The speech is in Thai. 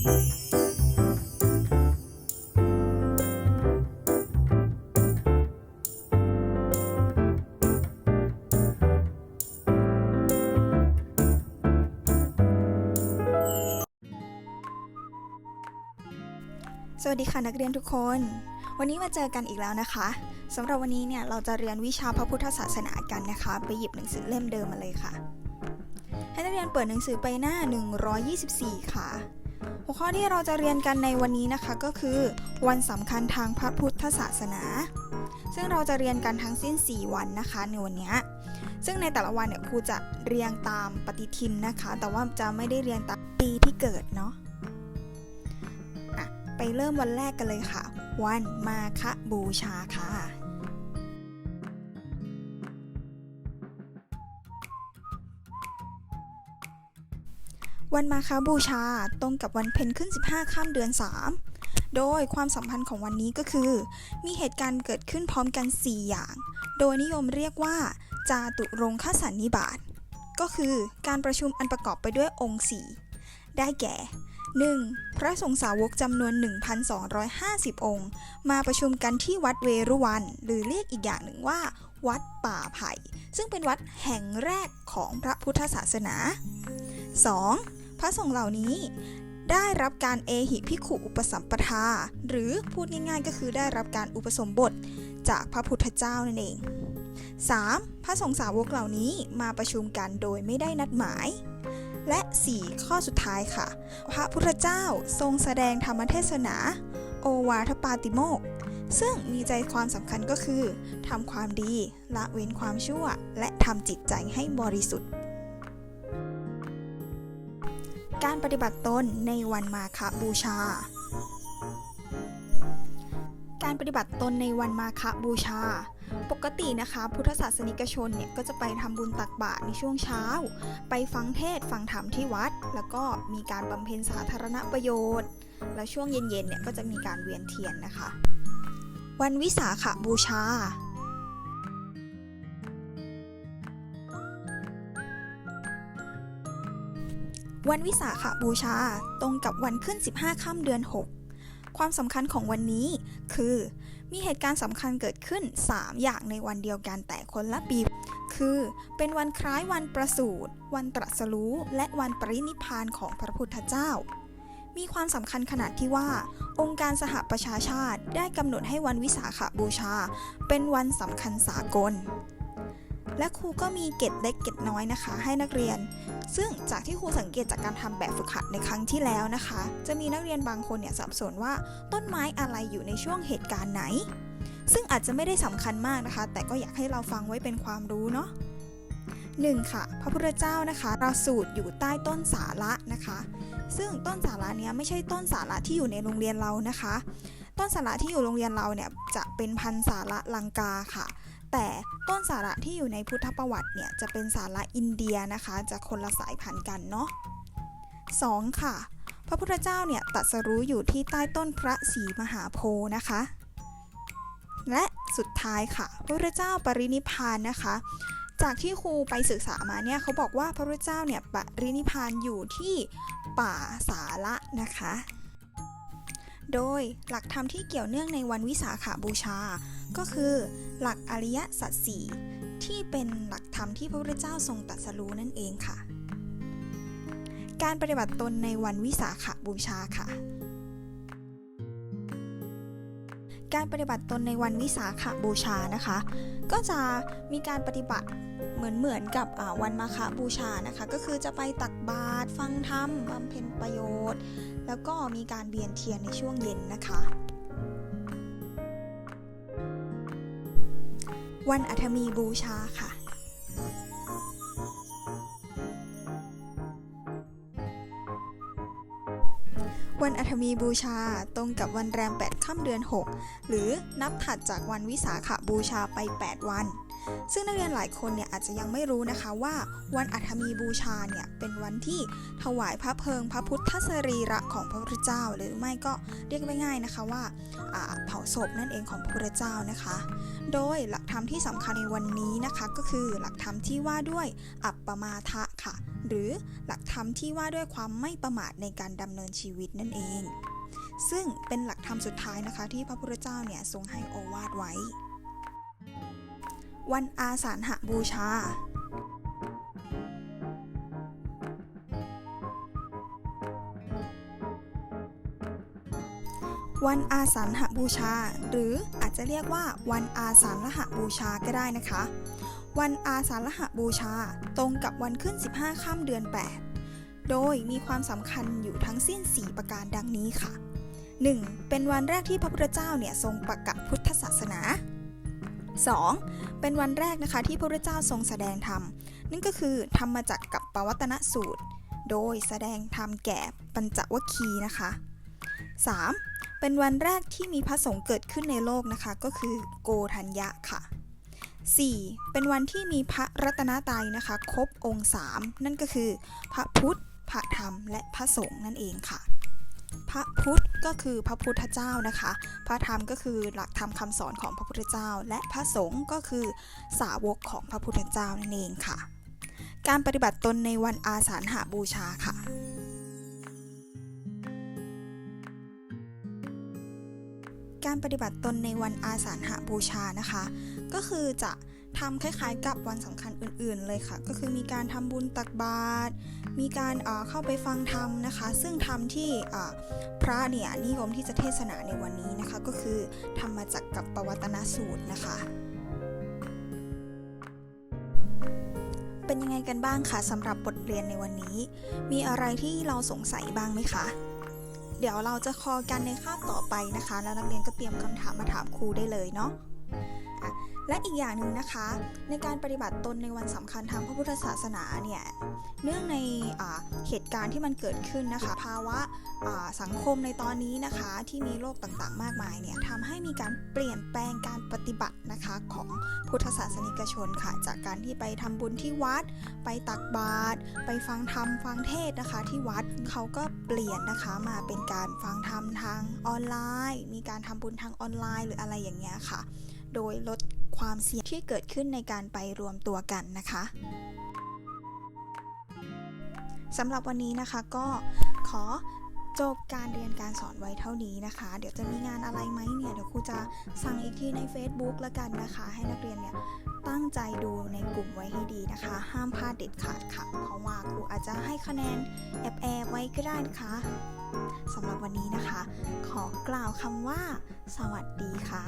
สวัสดีค่ะนักเรียนทุกคน วันนี้มาเจอกันอีกแล้วนะคะสำหรับวันนี้เนี่ยเราจะเรียนวิชาพระพุทธศาสนากันนะคะ ไปหยิบหนังสือเล่มเดิมมาเลยค่ะ ให้นักเรียนเปิดหนังสือไปหน้า 124 ค่ะ หัวข้อที่เราจะเรียนกันในวันนี้นะคะก็คือ วันสำคัญทางพระพุทธศาสนา ซึ่งเราจะเรียนกันทั้งสิ้น 4 วันนะคะในวันนี้ซึ่งในแต่ละวันเนี่ยครูจะเรียงตามปฏิทินนะคะ แต่ว่าจะไม่ได้เรียงตามปีที่เกิดเนาะไปเริ่มวันแรกกันเลยค่ะ วันมาคบูชาค่ะ วันมาคาบูชาตรงกับวันเพ็ญขึ้น 15ค่ำเดือน 3 โดยความสัมพันธ์ของวันนี้ก็คือ มีเหตุการณ์เกิดขึ้นพร้อมกัน 4 อย่าง โดยนิยมเรียกว่า จาตุรงคสันนิบาต ก็คือการประชุมอันประกอบไปด้วยองค์ 4 ได้แก่ 1. พระสงฆ์สาวกจำนวน 1,250 องค์ มาประชุมกันที่วัดเวรุวัน หรือเรียกอีกอย่างหนึ่งว่า วัดป่าไผ่ ซึ่งเป็นวัดแห่งแรกของพระพุทธศาสนา 2. พระสงฆ์เหล่านี้ได้รับการเอหิภิขุอุปสัมปทา หรือพูดง่ายๆก็คือได้รับการอุปสมบทจากพระพุทธเจ้านั่นเอง 3. พระสงฆ์สาวกเหล่านี้มาประชุมกันโดยไม่ได้นัดหมาย และ 4 ข้อสุดท้ายค่ะ พระพุทธเจ้าทรงแสดงธรรมเทศนา โอวาทปาติโมก ซึ่งมีใจความสำคัญก็คือทำความดี ละเว้นความชั่ว และทำจิตใจให้บริสุทธิ์ การปฏิบัติตนในวันมาฆบูชา การปฏิบัติตนในวันมาฆบูชา ปกตินะคะ พุทธศาสนิกชนเนี่ยก็จะไปทำบุญตักบาตรในช่วงเช้า ไปฟังเทศฟังธรรมที่วัด แล้วก็มีการบำเพ็ญสาธารณประโยชน์ แล้วช่วงเย็นๆเนี่ยก็จะมีการเวียนเทียนนะคะ วันวิสาขบูชา วันวิสาขบูชาตรงกับวันขึ้น 15 ค่ำเดือน 6 ความสำคัญของวันนี้คือ มีเหตุการณ์สำคัญเกิดขึ้น 3 อย่างในวันเดียวกันแต่คนละปี คือ เป็นวันคล้ายวันประสูติวันตรัสรู้และวันปรินิพานของพระพุทธเจ้า มีความสำคัญขนาดที่ว่า องค์การสหประชาชาติได้กำหนดให้วันวิสาขบูชา เป็นวันสำคัญสากล และครูก็มีเกรดเล็กเกรดน้อยนะคะ ให้นักเรียน ซึ่งจากที่ครูสังเกตจากการทำแบบฝึกหัดในครั้งที่แล้วนะคะ จะมีนักเรียนบางคนเนี่ยสับสนว่าต้นไม้อะไรอยู่ในช่วงเหตุการณ์ไหน ซึ่งอาจจะไม่ได้สำคัญมากนะคะ แต่ก็อยากให้เราฟังไว้เป็นความรู้เนาะหนึ่งค่ะ พระพุทธเจ้านะคะเราสูตรอยู่ใต้ต้นสาระนะคะ ซึ่งต้นสาระเนี้ยไม่ใช่ต้นสาระที่อยู่ในโรงเรียนเรานะคะ ต้นสาระที่อยู่โรงเรียนเราเนี่ยจะเป็นพันสาระลังกาค่ะ แต่ต้นสาระที่อยู่ในพุทธประวัติเนี่ยจะเป็นสาระอินเดียนะคะจะคนละสายพันธุ์กันเนาะ 2. ค่ะ พระพุทธเจ้าเนี่ยตัสรู้อยู่ที่ใต้ต้นพระศรีมหาโพธิ์นะคะ และสุดท้ายค่ะ พระพุทธเจ้าปรินิพานนะคะ จากที่ครูไปศึกษามาเนี่ยเขาบอกว่าพระพุทธเจ้าเนี่ยปรินิพานอยู่ที่ป่าสาระนะคะ โดยหลักธรรมที่เกี่ยวเนื่องในวันวิสาขาบูชา ก็คือหลักอริยสัจสี่ที่เป็นหลักธรรมที่พระพุทธเจ้าทรงตรัสรู้นั่นเองค่ะ การปฏิบัติตนในวันวิสาขบูชาค่ะ การปฏิบัติตนในวันวิสาขบูชานะคะ ก็จะมีการปฏิบัติ เหมือนเหมือนกับวันมาฆบูชานะคะ ก็คือจะไปตักบาตรฟังธรรมบำเพ็ญประโยชน์ แล้วก็มีการเวียนเทียนในช่วงเย็นนะคะวันอัฐมีบูชาค่ะ วันอัฐมีบูชาตรงกับวันแรม 8 ค่ำเดือน 6 หรือนับถัดจากวันวิสาขบูชาไป 8 วัน ซึ่งนักเรียนหลายคนเนี่ยอาจจะยังไม่รู้นะคะว่าวันอัฐมีบูชาเนี่ยเป็นวันที่ถวายพระเพลิงพระพุทธสรีระของพระพุทธเจ้า หรือไม่ก็เรียกง่ายๆนะคะว่าเผาศพนั่นเองของพระพุทธเจ้านะคะ โดยหลักธรรมที่สำคัญในวันนี้นะคะก็คือหลักธรรมที่ว่าด้วยอัปปมาทะค่ะ หรือหลักธรรมที่ว่าด้วยความไม่ประมาทในการดำเนินชีวิตนั่นเอง ซึ่งเป็นหลักธรรมสุดท้ายนะคะ ที่พระพุทธเจ้าเนี่ยทรงให้โอวาทไว้ วันอาสาฬหบูชาวันอาสาฬหบูชา หรืออาจจะเรียกว่าวันอาสาฬหบูชาก็ได้นะคะ วันอาสาฬหบูชา ตรงกับวันขึ้น 15 ค่ำเดือน 8 โดยมีความสำคัญอยู่ทั้งสิ้น 4 ประการดังนี้ค่ะ 1. เป็นวันแรกที่พระพุทธเจ้าเนี่ยทรงประกาศพุทธศาสนา 2. เป็นวันแรกนะคะที่พระพุทธเจ้าทรงแสดงธรรม นั่นก็คือธรรมจักกับปวัตนสูตร โดยแสดงธรรมแก่ปัญจวัคคีนะคะ 3. เป็นวันแรกที่มีพระสงฆ์เกิดขึ้นในโลกนะคะก็คือโกธัญญะค่ะ 4. เป็นวันที่มีพระรัตนตรัยนะคะ ครบองค์ 3 นั่นก็คือ พระพุทธ พระธรรม และพระสงฆ์นั่นเองค่ะ พระพุทธก็คือพระพุทธเจ้านะคะ พระธรรมก็คือหลักธรรมคำสอนของพระพุทธเจ้า และพระสงฆ์ก็คือสาวกของพระพุทธเจ้านั่นเองค่ะ การปฏิบัติตนในวันอาสาฬหาบูชาค่ะการปฏิบัติตนในวันอาสาฬหาบูชานะคะ ก็คือจะ ทำคล้ายๆ กับวันสำคัญอื่นๆเลยค่ะ ก็คือมีการทำบุญตักบาตรมีการเข้าไปฟังธรรมนะคะ ซึ่งธรรมที่พระเนี่ยนิยมที่จะเทศนาในวันนี้นะคะ ก็คือธรรมจักกับปวัตนสูตรนะคะเป็นยังไงกันบ้างคะสำหรับบทเรียนในวันนี้ มีอะไรที่เราสงสัยบ้างไหมคะ เดี๋ยวเราจะคอกันในคาบต่อไปนะคะ แล้วนักเรียนก็เตรียมคำถามมาถามครูได้เลยเนาะ อะและอีกอย่างหนึ่งนะคะ ในการปฏิบัติตนในวันสำคัญทางพระพุทธศาสนาเนี่ยเนื่องในเหตุการณ์ที่มันเกิดขึ้นนะคะ ภาวะาสังคมในตอนนี้นะคะที่มีโรคต่างๆ มากมายเนี่ยทำให้มีการเปลี่ยนแปลงการปฏิบัตินะคะของพุทธศาสนิกชนค่ะ จากการที่ไปทำบุญที่วัด ไปตักบาตรไปฟังธรรมฟังเทศน์นะคะ ที่วัดเขาก็เปลี่ยนนะคะมาเป็นการฟังธรรมทางออนไลน์ มีการทำบุญทางออนไลน์หรืออะไรอย่างเงี้ยค่ะ โดยลดความเสี่ยงที่เกิดขึ้นในการไปรวมตัวกันนะคะสำหรับวันนี้นะคะก็ขอจบการเรียนการสอนไว้เท่านี้นะคะ เดี๋ยวจะมีงานอะไรไหมเนี่ยเดี๋ยวครูจะสั่งอีกทีใน Facebook แล้วกันนะคะ ให้นักเรียนเนี่ยตั้งใจดูในกลุ่มไว้ให้ดีนะคะ ห้ามพลาดเด็ดขาดค่ะ เพราะว่าครูอาจจะให้คะแนนแอบแอบไว้ก็ได้นะคะสำหรับวันนี้นะคะ ขอกล่าวคำว่า สวัสดีค่ะ